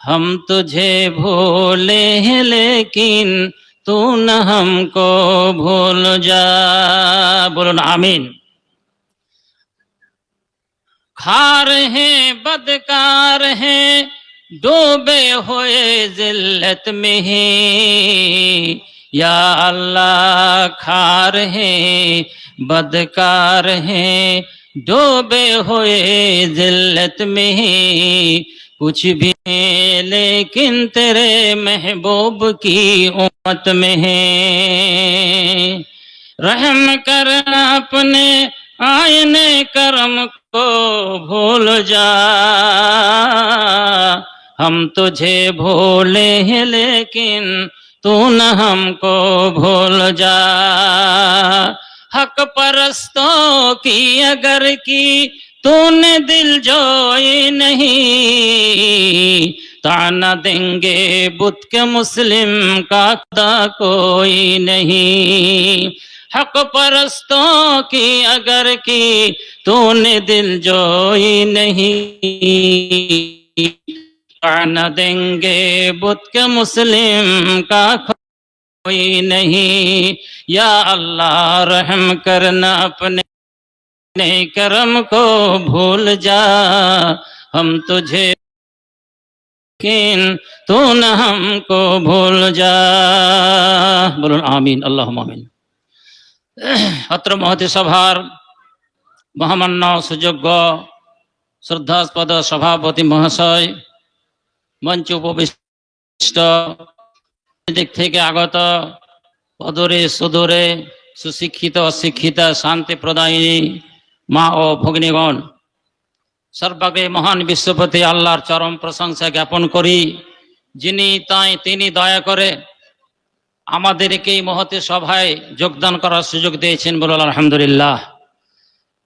हम तुझे भूले हैं लेकिन तू न हमको भूल जा बोलो ना आमीन खार हैं बदकार हैं डूबे हुए जिल्लत में ही या अल्लाह खार हैं बदकार हैं डूबे हुए जिल्लत में ही कुछ भी लेकिन तेरे महबूब की उम्मत में है। रहम कर अपने आयने करम को भूल जा। हम तुझे भूले हैं लेकिन तू न हमको भूल जा। हक परस्तों की अगर की तूने दिल जोई नहीं, ताना देंगे बुत के मुस्लिम का खुदा कोई नहीं। हक परस्तों की अगर की तूने दिल जोई नहीं, ताना देंगे बुत के मुस्लिम का कोई नहीं। या अल्लाह रहम करना अपने अपने करम को भूल जा हम तुझे लेकिन तू न हमको भूल जा বলুন আমিন আল্লাহ আমিন অত্র মহতি সভার মহামান্য সুযোগ্য শ্রদ্ধাস্পদ সভাপতি মহাশয় মঞ্চ উপবিষ্ট দিক থেকে আগত অদূরে সুদূরে সুশিক্ষিত অশিক্ষিতা শান্তি প্রদায়িনী মা ও ভগ্নীগণ, সর্বাগ্রে মহান বিশ্বপতি আল্লাহর চরম প্রশংসা জ্ঞাপন করি, যিনি তাই তিনি দয়া করে আমাদেরকে এই মহতে সভায় যোগদান করার সুযোগ দিয়েছেন বলে আলহামদুলিল্লাহ।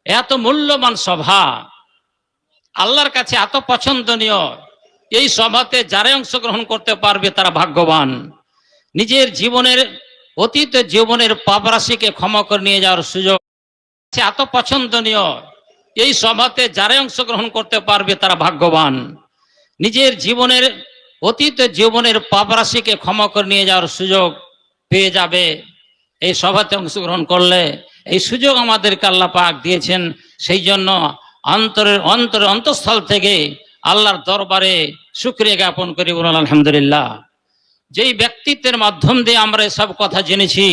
এত মূল্যবান সভা, আল্লাহর কাছে এত পছন্দনীয়, এই সভাতে যারাই অংশগ্রহণ করতে পারবে তারা ভাগ্যবান। নিজের জীবনের, অতীত জীবনের পাপরাশিকে ক্ষমা করে নিয়ে যাওয়ার সুযোগ আছে, এত পছন্দনীয়। এই সভাতে যারাই অংশগ্রহণ করতে পারবে তারা ভাগ্যবান। নিজের জীবনের অতীত জীবনের পাপরাশিকে ক্ষমা করে নিয়ে যাওয়ার সুযোগ পেয়ে যাবে। এই সভাতে অংশগ্রহণ করলে এই সুযোগ আমাদেরকে আল্লাহ পাক দিয়েছেন। সেই জন্য অন্তরের অন্তরের অন্তঃস্থল থেকে আল্লাহর দরবারে শুক্রিয়া জ্ঞাপন করি বলুন আলহামদুলিল্লাহ। যেই ব্যক্তিত্বের মাধ্যম দিয়ে আমরা এসব কথা জেনেছি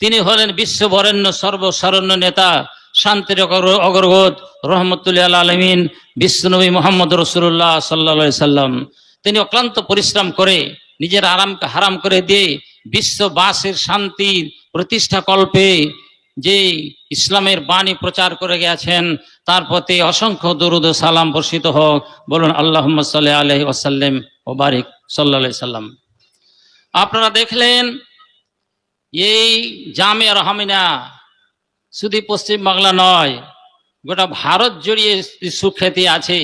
তিনি হলেন বিশ্ববরেণ্য সর্বশরণ্য নেতা শান্তির অগর- অগ্রগত রহমতুল্লাহ আলমিন, বিশ্বনবী মোহাম্মদ রসুল্লাহ সাল্লা সাল্লাম। তিনি অক্লান্ত পরিশ্রম করে, নিজের আরামকে হারাম করে দিয়ে বিশ্ববাসীর শান্তির প্রতিষ্ঠা কল্পে যে ইসলামের বাণী প্রচার করে গেছেন তার প্রতি অসংখ্য দরুদ সালাম বর্ষিত হোক। বলুন আল্লাহ সাল্লাহ আলহি ওসাল্লাম ও বারিক সাল্লা সাল্লাম। আপনারা দেখলেন, এই জামে রহমিনা শুধু পশ্চিম বাংলা নয়, গোটা ভারত জুড়িয়ে সুখ্যাতি আছে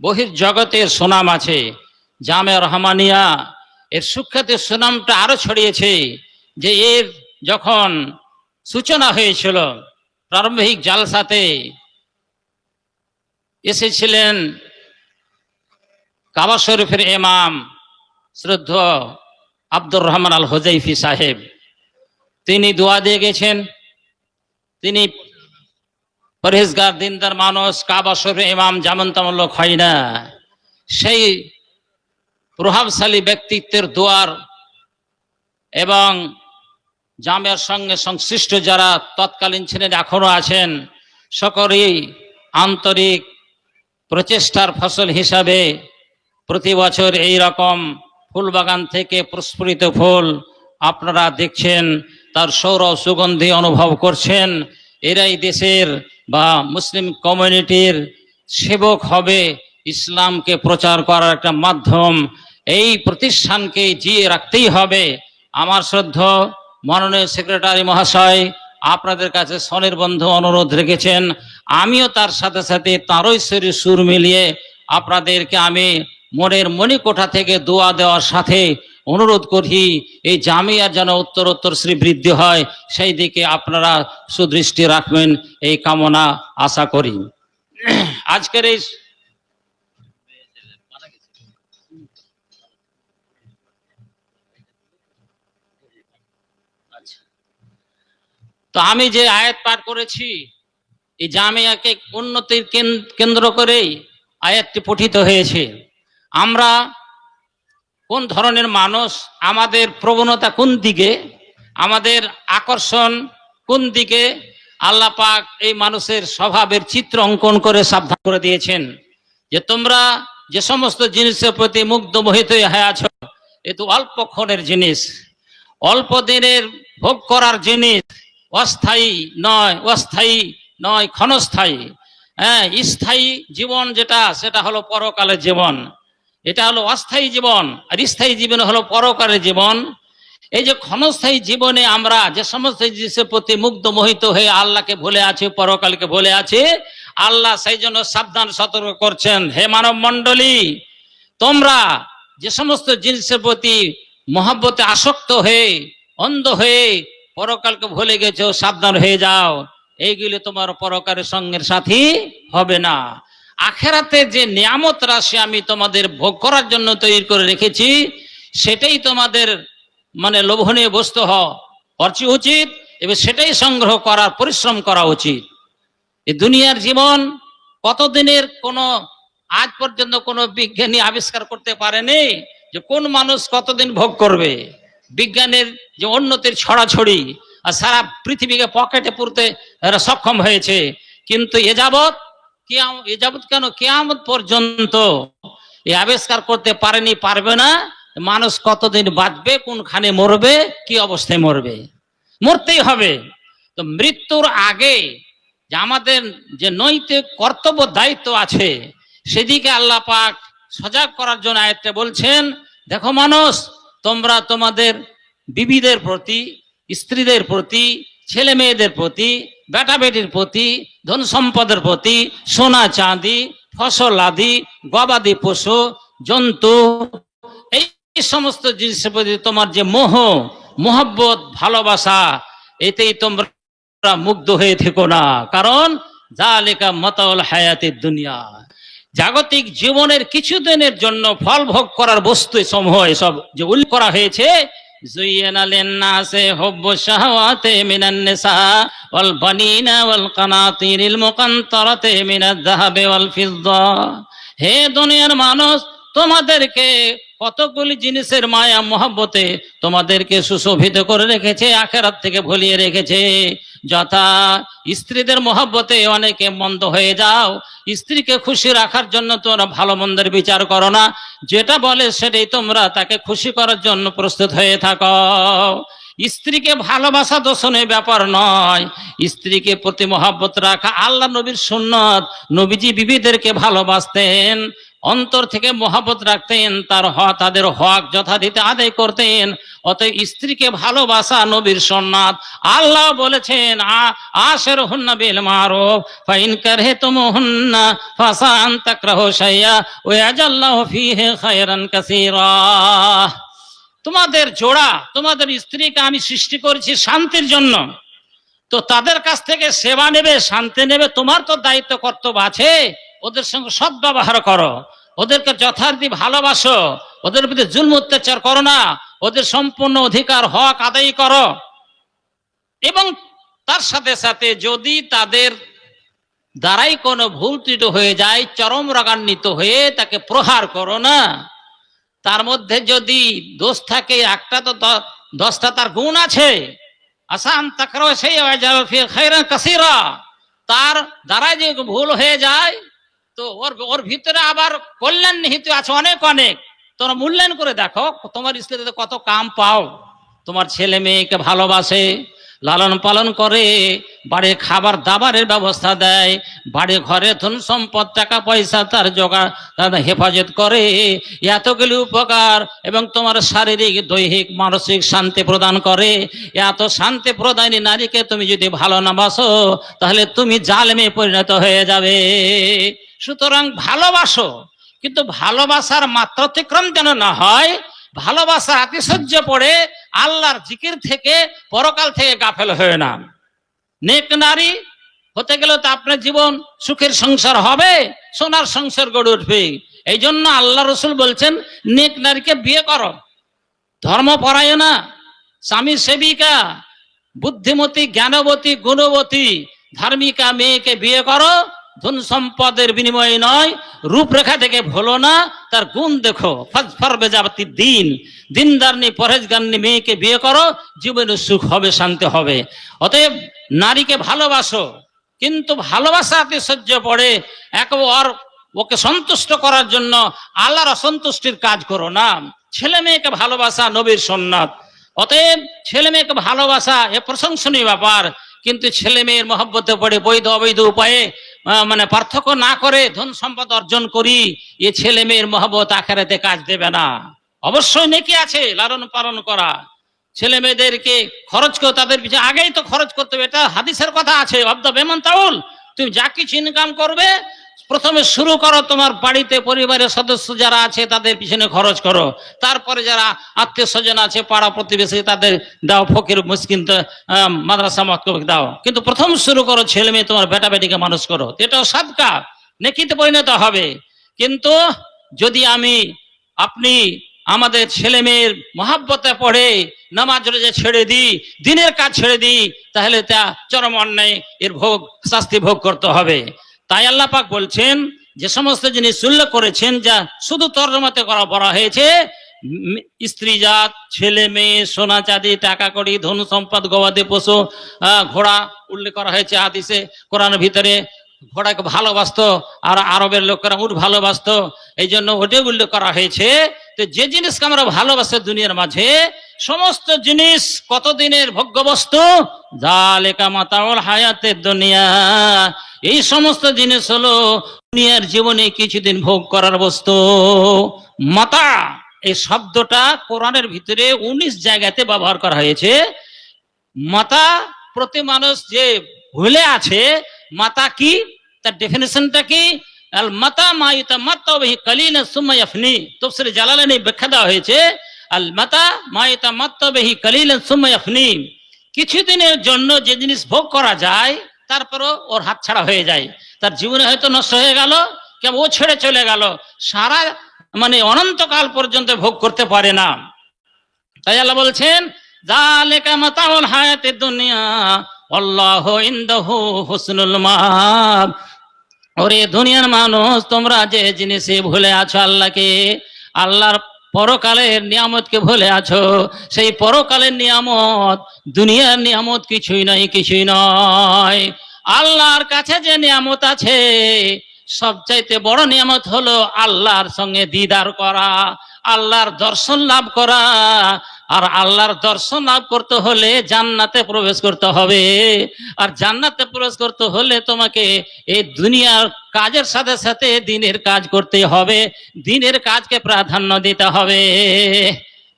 বহির জগতের সুনাম আছে। জামে রহমানিয়া, এর সুখ্যাতির সুনামটা আরও ছড়িয়েছে যে এর যখন সূচনা হয়েছিল প্রারম্ভিক জালসাতে, এসেছিলেন কাবা শরীফের ইমাম শ্রদ্ধ আব্দুর রহমান আল হোজাইফি সাহেব। তিনি দোয়া দিয়ে গেছেন তিনি পরহেজগার, দিনদার মানুষ, কাবা শরীফের ইমাম যেমন তেমন লোক হয় না। সেই প্রভাবশালী ব্যক্তিত্বের দোয়ার এবং জামের সঙ্গে সংশ্লিষ্ট যারা তৎকালীন ছিলেন, এখনও আছেন, সকলেই আন্তরিক প্রচেষ্টার ফসল হিসাবে প্রতি বছর এই রকম ফুলবাগান থেকে প্রস্ফুরিত ফুল আপনারা দেখছেন। তার সৌরভ সুগন্ধি অনুভব করছেন। এরাই দেশের বা মুসলিম কমিউনিটির সেবক হবে ইসলামকে প্রচার করার একটা মাধ্যম। এই প্রতিষ্ঠানকে জিয়ে রাখতেই হবে। আমার শ্রদ্ধ মাননীয় সেক্রেটারি মহাশয়, আপনাদের কাছে স্বনির্বন্ধ অনুরোধ রেখেছেন। আমিও তার সাথে সাথে তারই শরীর সুর মিলিয়ে আপনাদেরকে আমি মনের মণিকোঠা থেকে দোয়া দেওয়ার সাথে অনুরোধ করি, এই জামিয়ার যেন উত্তর উত্তর শ্রী বৃদ্ধি হয়, সেই দিকে আপনারা সুদৃষ্টি রাখবেন, এই কামনা আশা করি আজকের এই। তো আমি যে আয়াত পার করেছি, এই জামিয়াকে উন্নতির কেন্দ্র করেই আয়াতটি পঠিত হয়েছে আমরা কোন ধরনের মানুষ, আমাদের প্রবণতা কোন দিকে, আমাদের আকর্ষণ কোন দিকে, আল্লাহ পাক এই মানুষের স্বভাবের চিত্র অঙ্কন করে সাবধান করে দিয়েছেন। যে তোমরা যে সমস্ত জিনিসের প্রতি মুগ্ধ মোহিত হয়ে আছো, এ তো অল্পক্ষণের জিনিস। অল্প দিনের ভোগ করার জিনিস অস্থায়ী নয় অস্থায়ী নয়, ক্ষণস্থায়ী। হ্যাঁ স্থায়ী জীবন যেটা, সেটা হলো পরকালের জীবন। এটা হলো অস্থায়ী জীবন, আর স্থায়ী জীবন হলো পরকারের জীবন। এই যে ক্ষণস্থায়ী জীবনে আমরা যে সমস্ত জিনিসের প্রতি মুগ্ধ মোহিত হয়ে আল্লাহকে ভুলে আছে, পরকালকে ভুলে আছে, আল্লাহ সেই জন্য সাবধান, সতর্ক করছেন। হে মানব মণ্ডলী, তোমরা যে সমস্ত জিনিসের প্রতি মহাব্বতে আসক্ত হয়ে, অন্ধ হয়ে পরকালকে ভুলে গেছো, সাবধান হয়ে যাও। এইগুলি তোমার পরকারের সঙ্গের সাথী হবে না। আখেরাতে যে নিয়ামত রাশি আমি তোমাদের ভোগ করার জন্য তৈরি করে রেখেছি, সেটাই তোমাদের মানে লোভনীয় বস্তু হওয়া উচিত, এবং সেটাই সংগ্রহ করার, পরিশ্রম করা উচিত। এই দুনিয়ার জীবন কতদিনের কোনো, আজ পর্যন্ত কোনো বিজ্ঞানী আবিষ্কার করতে পারেনি যে কোন মানুষ কতদিন ভোগ করবে? বিজ্ঞানের যে উন্নতির ছড়াছড়ি, আর সারা পৃথিবীকে পকেটে পুরতে সক্ষম হয়েছে। কিন্তু এ যাবৎ এ যাবৎ কেন? কেয়ামত পর্যন্ত এ আবিষ্কার করতে পারেনি, পারবে না। মানুষ কতদিন বাঁচবে, কোনখানে মরবে, কি অবস্থায় মরবে? মরতেই হবে। তো মৃত্যুর আগে যে আমাদের যে নৈতিক কর্তব্য, দায়িত্ব আছে, সেদিকে আল্লাহ পাক সজাগ করার জন্য আয়ত্তে বলছেন, দেখো মানুষ, তোমরা তোমাদের বিবিদের প্রতি, স্ত্রীদের প্রতি ছেলে মেয়েদের প্রতি বেটা বেটির প্রতি, ধন সম্পদের প্রতি, সোনা চাঁদি, ফসল আদি, গবাদি পশু, জন্তু, এই সমস্ত জিনিসের প্রতি তোমার যে মোহ, মোহব্বত, ভালোবাসা, এতেই তোমরা মুগ্ধ হয়ে থেকো না। কারণ যা লেখা মতাউল হায়াতের দুনিয়া। জাগতিক জীবনের কিছুদিনের জন্য ফল ভোগ করার বস্তু সমূহ এসব যে উল্লেখ করা হয়েছে زين للناس حب الشهوات من النساء والبنين والقناطير المقنطرة من الذهب والفضة হে দুনিয়ার মানুষ তোমাদেরকে কতগুলি জিনিসের মায়া, মহব্বতে তোমাদেরকে সুশোভিত করে রেখেছে, আখেরাত থেকে ভুলিয়ে রেখেছে। যথা স্ত্রীদের মহব্বতে অনেকে মন্দ হয়ে যাও, স্ত্রীকে খুশি রাখার জন্য তোমরা ভালো মন্দের বিচার করো না। যেটা বলে সেটাই তোমরা তাকে খুশি করার জন্য প্রস্তুত হয়ে থাকো। স্ত্রীকে ভালোবাসা দোষণের ব্যাপার নয়। স্ত্রীকে প্রতি মহাব্বত রাখা আল্লাহ নবীর সুন্নত। নবীজি বিবিদেরকে ভালোবাসতেন। অন্তর থেকে মহাবত রাখতেন, তার হ তাদের হক যথারীতি আদায় করতেন। অতএব স্ত্রীকে ভালোবাসা নবীর সন্ন্যাত আল্লাহ বলেছেন, আ আশের হুন্না বিল মারুফ, ফাইন করহে তুম হুন্না ফাসান তাকরাহ শাইয়া, ওয়াজাল্লাহু ফীহি খায়রান তোমাদের জোড়া, তোমাদের স্ত্রীকে আমি সৃষ্টি করেছি শান্তির জন্য। তো তাদের কাছ থেকে সেবা নেবে, শান্তি নেবে, তোমার তো দায়িত্ব, কর্তব্য আছে। ওদের সঙ্গে সৎ ব্যবহার করো। ওদেরকে যথার্থী ভালোবাসো। ওদের প্রতি জুলম, অত্যাচার করো না। ওদের সম্পূর্ণ অধিকার, হক আদায় করো। এবং তার সাথে সাথে যদি তাদের দ্বারাই কোনো ভুল ত্রুটি হয়ে যায়, চরম রাগান্বিত হয়ে তাকে প্রহার করো না। তার মধ্যে যদি দোষ থাকে, একটা তো দশটা তার গুণ আছে। আসান তার দ্বারা যে ভুল হয়ে যায় তো ওর ওর ভিতরে আবার কল্যাণ নিহিত আছে অনেক অনেক। তোমরা মূল্যায়ন করে দেখো, তোমার স্ত্রীতে কত কাম পাও। তোমার ছেলে মেয়েকে ভালোবাসে লালন পালন করে, বাড়ির খাবার দাবারের ব্যবস্থা দেয় বাড়ি ঘরে ধন সম্পদ, টাকা পয়সা তার জোগাড় হেফাজত করে। এতগুলি উপকার এবং তোমার শারীরিক, দৈহিক, মানসিক শান্তি প্রদান করে। এত শান্তি প্রদানী নারীকে তুমি যদি ভালো না বাসো, তাহলে তুমি জালেমে পরিণত হয়ে যাবে। সুতরাং ভালোবাসো, কিন্তু ভালোবাসার মাত্রাতিক্রম যেন না হয় ভালোবাসার আতিশয্য পড়ে, আল্লাহর জিকির থেকে পরকাল থেকে গাফেল হয়ে না। নেক নারী, হতে গেলে তো আপনার জীবন সুখের সংসার হবে, সোনার সংসার গড়ে উঠবে। এই জন্য আল্লাহ রসুল বলছেন, নেক নারীকে বিয়ে করো। ধর্মপরায়ণা, স্বামী সেবিকা, বুদ্ধিমতী, জ্ঞানবতী, গুণবতী, ধার্মিকা মেয়েকে বিয়ে করো। ধন সম্পদের বিনিময়ে নয়, রূপরেখা থেকে ভোলো না, তার গুণ দেখো। ফর বেজাবতি দিন। দিনদারনি পরেজগারনি মেয়েকে বিয়ে করো, জীবনে সুখ হবে, শান্তি হবে। অতএব নারীকে ভালোবাসো, কিন্তু ভালোবাসাতে সহ্য পড়ে একবার ওকে সন্তুষ্ট করার জন্য আল্লাহর অসন্তুষ্টির কাজ করো না। ছেলে মেয়েকে ভালোবাসা নবীর সন্ন্যত। অতএব ছেলে মেয়েকে ভালোবাসা এ প্রশংসনীয় ব্যাপার, কিন্তু ছেলে মেয়ের মহব্বতে পড়ে বৈধ অবৈধ উপায়ে মানে পার্থক্য না করে ধন সম্পদ অর্জন করি, এ ছেলে মেয়ের মহব্বত আখেরাতে কাজ দেবে না। অবশ্যই নেকি আছে, লালন পালন করা। ছেলে মেয়েদেরকে খরচ করে, তাদের পিছনে আগেই তো খরচ করতে হবে, এটা হাদিসের কথা আছে, অব্দ বেমন তাউল তুমি যা কিছু ইনকাম করবে প্রথমে শুরু করো তোমার বাড়িতে, পরিবারের সদস্য যারা আছে, তাদের পিছনে খরচ করো। তারপরে যারা আত্মীয় স্বজন আছে, পাড়া প্রতিবেশী, তাদের দাও, ফকির, মুসকিন মাদ্রাসা, মক্তব দাও। কিন্তু প্রথম শুরু করো, ছেলে মেয়ে, তোমার বেটা বেটিকে মানুষ করো। এটাও সাদকা, নেকিতে পরিণত হবে। কিন্তু যদি আমি, আপনি আমাদের ছেলে মেয়ের মহাব্বতে পড়ে, নামাজ রোজা ছেড়ে দিই, দিনের কাজ ছেড়ে দিই, তাহলে তা চরম অন্যায়, এর ভোগ, শাস্তি ভোগ করতে হবে। তাই আল্লাহ পাক বলছেন যে সমস্ত জিনিস উল্লেখ করেছেন যা শুধু তর্জমাতে করা বলা হয়েছে উম, স্ত্রী জাত ছেলে মেয়ে সোনা চাঁদি টাকা কড়ি ধন সম্পদ গবাদি পশু ঘোড়া উল্লেখ করা হয়েছে হাদিসে কোরআনের ভিতরে ঘোড়াকে ভালোবাসতো আর আরবের লোকেরা উঠ ভালোবাসতো এই জন্য ওটাই উল্লেখ করা হয়েছে। তো যে জিনিসকে আমরা ভালোবাসে দুনিয়ার মাঝে সমস্ত জিনিস কতদিনের ভোগ্য বস্তু হায়াতের দুনিয়া। এই সমস্ত জিনিস হলো দুনিয়ার জীবনে কিছুদিন ভোগ করার বস্তু। মাতা, এই শব্দটা কোরআনের ভিতরে উনিশ জায়গাতে ব্যবহার করা হয়েছে। মাতা, প্রতি মানুষ যে ভুলে আছে, মাতা কি? তার ডেফিনেশনটা কি? আল মাতা মা ইতামাত্তা বিহি কালিলান সুম্মা ইয়াফনি। তাফসীর জালালাইনে ব্যাখ্যা দেওয়া হয়েছে আল মাতা মা ইতামাত্তা বিহি কালিলান সুম্মা ইয়াফনি কিছুদিনের জন্য যে জিনিস ভোগ করা যায়, তারপরও ওর হাতছাড়া হয়ে যায়। তার জীবনে হয়তো নষ্ট হয়ে গেল কেবল ও ছেড়ে চলে গেল। সারা মানে অনন্তকাল পর্যন্ত ভোগ করতে পারে না। তাই আল্লাহ বলছেন জালেকা মাতাউল হায়াতের দুনিয়া, আল্লাহ ইনদাহু হুসনুল মাব। ওরে দুনিয়ার মানুষ, তোমরা যে জিনিসে ভুলে আছো আল্লাহকে, আল্লাহর পরকালের নিয়ামতকে ভুলে আছো? সেই পরকালের নিয়ামত, দুনিয়ার নিয়ামত কিছুই নাই, কিছুই নয় আল্লাহর কাছে যে নিয়ামত আছে, সবচাইতে বড় নিয়ামত হলো আল্লাহর সঙ্গে দিদার করা, আল্লাহর দর্শন লাভ করা আর আল্লাহর দর্শন লাভ করতে হলে জান্নাতে প্রবেশ করতে হবে। আর জান্নাতে প্রবেশ করতে হলে তোমাকে এই দুনিয়ার কাজের সাথে সাথে দিনের কাজ করতে হবে। দিনের কাজকে প্রাধান্য দিতে হবে।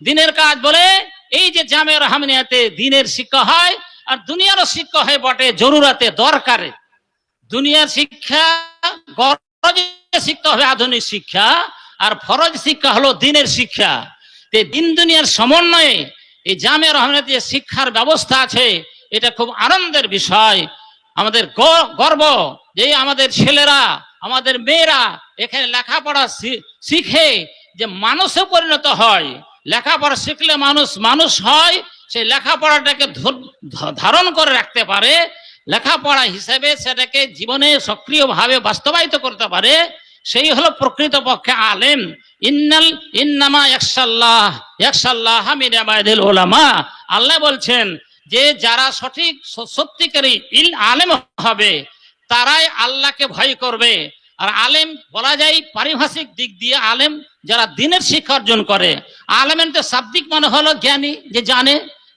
দিনের কাজ বলে এই যে জামে রহমানিয়াতে দিনের শিক্ষা হয় আর দুনিয়ারও শিক্ষা হয় বটে জরুরাতে, দরকারে। দুনিয়ার শিক্ষা, গরজে শিক্ষা হবে আধুনিক শিক্ষা। আর ফরজ শিক্ষা হলো দিনের শিক্ষা। তো দিন দুনিয়ার সমন্বয়ে এই জামে রহমানের যে শিক্ষার ব্যবস্থা আছে, এটা খুব আনন্দের বিষয়। আমাদের গর্ব যে আমাদের ছেলেরা, আমাদের মেয়েরা এখানে লেখাপড়া শিখে যে মানুষে পরিণত হয়। লেখাপড়া শিখলে মানুষ মানুষ হয় সেই লেখাপড়াটাকে ধারণ করে রাখতে পারে। লেখাপড়া হিসেবে সেটাকে জীবনে সক্রিয়ভাবে বাস্তবায়িত করতে পারে। সেই হলো প্রকৃত পক্ষে আলেম। ইন্নাল ইন্নামা একশাল্লাহ একশাল্লাহ হামিদ আবাদিল ওলামা আল্লাহ বলছেন যে যারা সঠিক সত্যিকারী ইল আলেম হবে, তারাই আল্লাহকে ভয় করবে। আর আলেম বলা যায় পারিভাষিক দিক দিয়ে আলেম যারা দিনের শিক্ষা অর্জন করে। আলেমের তো শাব্দিক মানে হলো জ্ঞানী, যে জানে।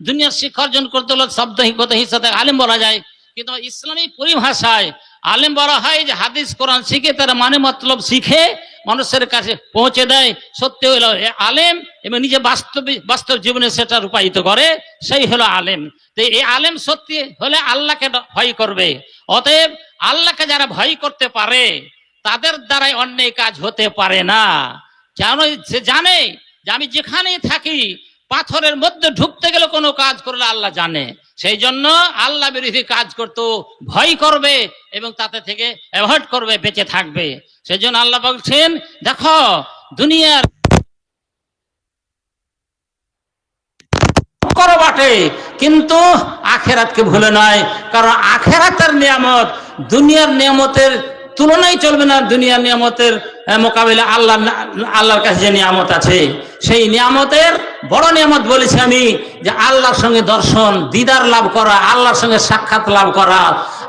দুনিয়ার শিক্ষা অর্জন করতে হলো শব্দহিকতা হিসাবে আলেম বলা যায়। কিন্তু ইসলামী পরিভাষায় আলেম বলা হয় যে হাদিস, কোরআন শিখে, তারা মানে মতলব শিখে, মানুষের কাছে পৌঁছে দেয়। সত্যি হলো আলেম এবং নিজে বাস্তবে, বাস্তব জীবনে সেটা রূপায়িত করে, সেই হলো আলেম। তো এই আলেম সত্যি হলে আল্লাহকে ভয় করবে। অতএব আল্লাহকে যারা ভয় করতে পারে, তাদের দ্বারাই অন্যায় কাজ হতে পারে না। কেন সে জানে যে আমি যেখানেই থাকি, পাথরের মধ্যে ঢুকতে গেলে কোনো কাজ করলে আল্লাহ জানে। সেই জন্য আল্লাহ বিরোধী কাজ করত, ভয় করবে এবং তাতে থেকে অ্যাভয়েড করবে, বেঁচে থাকবে। সেই জন্য আল্লাহ বলছেন, দেখো, দুনিয়ার করো বটে, কিন্তু আখেরাতকে ভুলে নয়, কারণ আখেরাতের নিয়ামত, দুনিয়ার নিয়ামতের তুলনায় চলবে না দুনিয়া নিয়ামতের মোকাবিলা আল্লাহ, আল্লাহর কাছে যে নিয়ামত আছে। সেই নিয়ামতের বড় নিয়ামত বলেছি আমি যে আল্লাহর সঙ্গে দর্শন, দিদার লাভ করা, আল্লাহর সঙ্গে সাক্ষাৎ লাভ করা।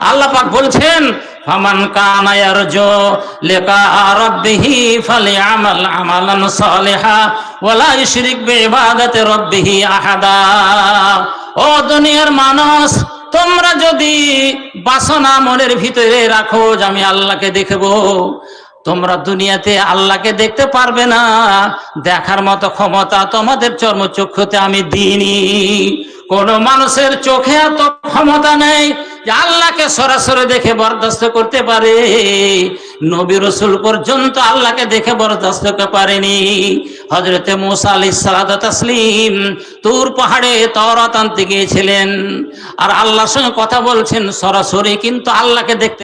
আল্লাহ পাক বলছেন, ফামান কানা ইয়ারজু লিকা রাব্বিহি ফালিয়ামাল আমালান সালিহা ওয়ালা ইউশরিক বিইবাদাতি রাব্বিহি আহাদা। ও দুনিয়ার মানুষ তোমরা যদি বাসনা মনের ভিতরে রাখো যে আমি আল্লাহকে দেখব, তোমরা দুনিয়াতে আল্লাহকে দেখতে পারবে না। দেখার মতো ক্ষমতা তোমাদের চর্মচক্ষুতে আমি দিইনি। কোন মানুষের চোখে এত ক্ষমতা নেই যে আল্লাহকে সরাসরি দেখে বরদাস্ত করতে পারে, নবী রসুল পর্যন্ত আল্লাহকে দেখে বরদাস্ত করতে পারেনি। হজরতে মোসা আলী সালাদ তাসলিম তুর পাহাড়ে তওরাত আনতে গিয়েছিলেন। আর আল্লাহর সঙ্গে কথা বলছেন, সরাসরি কিন্তু আল্লাহকে দেখতে